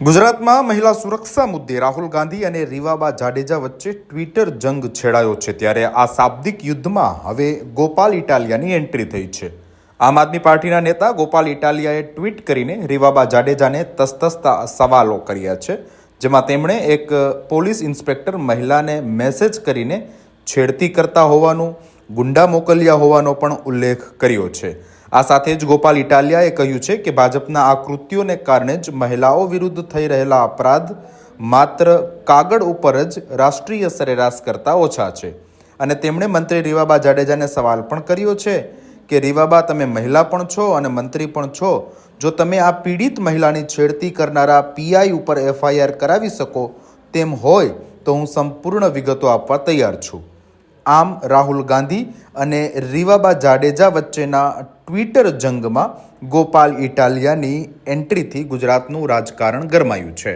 ગુજરાતમાં મહિલા સુરક્ષા મુદ્દે રાહુલ ગાંધી અને રીવાબા જાડેજા વચ્ચે ટ્વિટર જંગ છેડાયો છે ત્યારે આ શાબ્દિક યુદ્ધમાં હવે ગોપાલ ઇટાલિયાની એન્ટ્રી થઈ છે. આમ આદમી પાર્ટીના નેતા ગોપાલ ઇટાલિયાએ ટ્વીટ કરીને રીવાબા જાડેજાને તસ્તસ્તા સવાલો કર્યા છે, જેમાં તેમણે એક પોલીસ ઇન્સ્પેક્ટર મહિલાને મેસેજ કરીને છેડતી કરતા હોવાનું, ગુંડા મોકલ્યા હોવાનો પણ ઉલ્લેખ કર્યો છે. આ સાથે જ ગોપાલ ઇટાલિયાએ કહ્યું છે કે ભાજપના આ કૃત્યોને કારણે જ મહિલાઓ વિરુદ્ધ થઈ રહેલા અપરાધ માત્ર કાગળ ઉપર જ રાષ્ટ્રીય સરેરાશ કરતાં ઓછા છે. અને તેમણે મંત્રી રીવાબા જાડેજાને સવાલ પણ કર્યો છે કે, રીવાબા, તમે મહિલા પણ છો અને મંત્રી પણ છો. જો તમે આ પીડિત મહિલાની છેડતી કરનારા પીઆઈ ઉપર એફઆઈઆર કરાવી શકો તેમ હોય, તો હું સંપૂર્ણ વિગતો આપવા તૈયાર છું. આમ રાહુલ ગાંધી અને રીવાબા જાડેજા વચ્ચેના ટ્વિટર જંગમાં ગોપાલ ઇટાલિયાની એન્ટ્રીથી ગુજરાતનું રાજકારણ ગરમાયું છે.